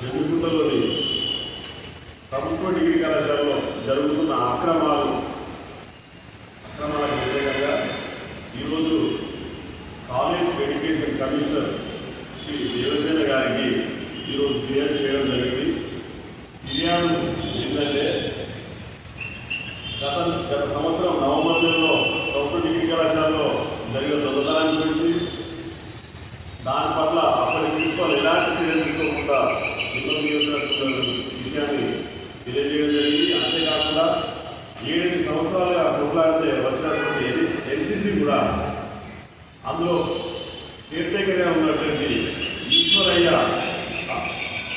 జమ్మిగుంటలోని ప్రభుత్వ డిగ్రీ కళాశాలలో జరుగుతున్న అక్రమాలు అక్రమాలకు వ్యతిరేకంగా ఈరోజు college education commissioner Shri Devasena గారికి ఈరోజు ఫిర్యాదు చేయడం జరిగింది. ఫిర్యాదు ఏంటంటే గత గత సంవత్సరం నవంబర్ నెలలో ప్రభుత్వ డిగ్రీ కళాశాలలో జరిగిన దొంగతనాన్ని గురించి దాని పట్ల అప్పటి ప్రిన్సిపల్ ఎలాంటి చర్యలు తీసుకోకుండా నిర్బంధించిన విషయాన్ని తెలియజేయడం జరిగింది అంతేకాకుండా ఏడెనిమిది సంవత్సరాలుగా కొట్లాడితే వచ్చినటువంటి ఎన్సీసీ కూడా అందులో కేర్టేకర్గా ఉన్నటువంటి ఈశ్వరయ్య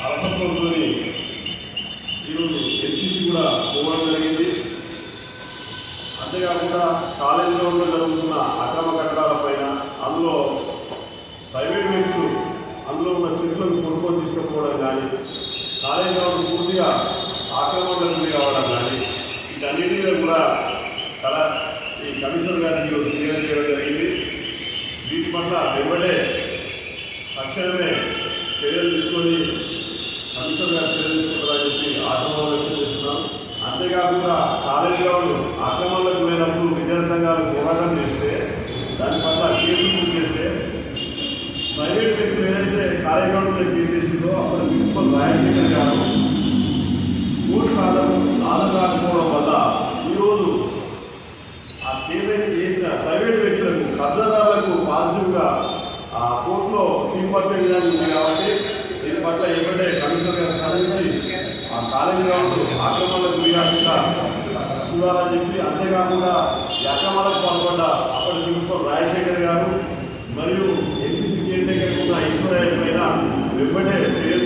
అలసత్వంతో ఈరోజు ఎన్సీసీ కూడా పోవడం జరిగింది. అంతేకాకుండా కాలేజ్ జరుగుతున్న అక్రమ కట్టడాలపైన అందులో ప్రైవేట్ వ్యక్తులు అందులో ఉన్న చెట్లను కొనుక్కొని తీసుకుపోవడం కానీ కాలేజ్ పూర్తిగా ఆక్రమణ గురి కావడం కానీ వీటన్నిటి మీద కూడా కళ ఈ కమిషనర్ గారిని ఈరోజు జరిగింది. వీటి పట్ల వెంబడే తక్షణమే చర్యలు తీసుకొని కమిషనర్ గారు చర్యలు తీసుకుంటారని చెప్పి ఆశాభావం వ్యక్తం చేస్తున్నాం. అంతేకాకుండా కాలేజ్ గ్రౌండ్ ఆక్రమణలకు గురైనప్పుడు విద్యార్థి సంఘాలు పోరాటం చేస్తే దాని పట్ల కేసులు బుక్ చేస్తే ప్రైవేట్ వ్యక్తులు ఏదైతే కాలేజ్ గ్రౌండ్లో చేసేసిందో కేసు అప్పుడు ప్రిన్సిపల్ రాజశేఖర్ గారు కోర్టు ఆధారం ఆధార్ రాకపోవడం వల్ల ఈరోజు ఆ కేసు అయితే చేసిన ప్రైవేట్ వ్యక్తులకు కబ్జాదారులకు పాజిటివ్గా ఆ కోర్టులో తీర్పరిచే విధానం ఉంది కాబట్టి దీని పట్ల ఏమంటే కమిషనర్ గారు స్పందించి ఆ కాలేజీ గ్రౌండ్ ఆక్రమణలకు గురికాకుండా చూడాలని చెప్పి అంతేకాకుండా ఈ అక్రమాలకు పాల్పడ్డ అప్పటి ప్రిన్సిపల్ రాజశేఖర్ గారు మరియు ఎన్సీసీ కేర్ దగ్గర ఉన్న ఈశ్వరయ్య పైన వెంబడే చర్యలు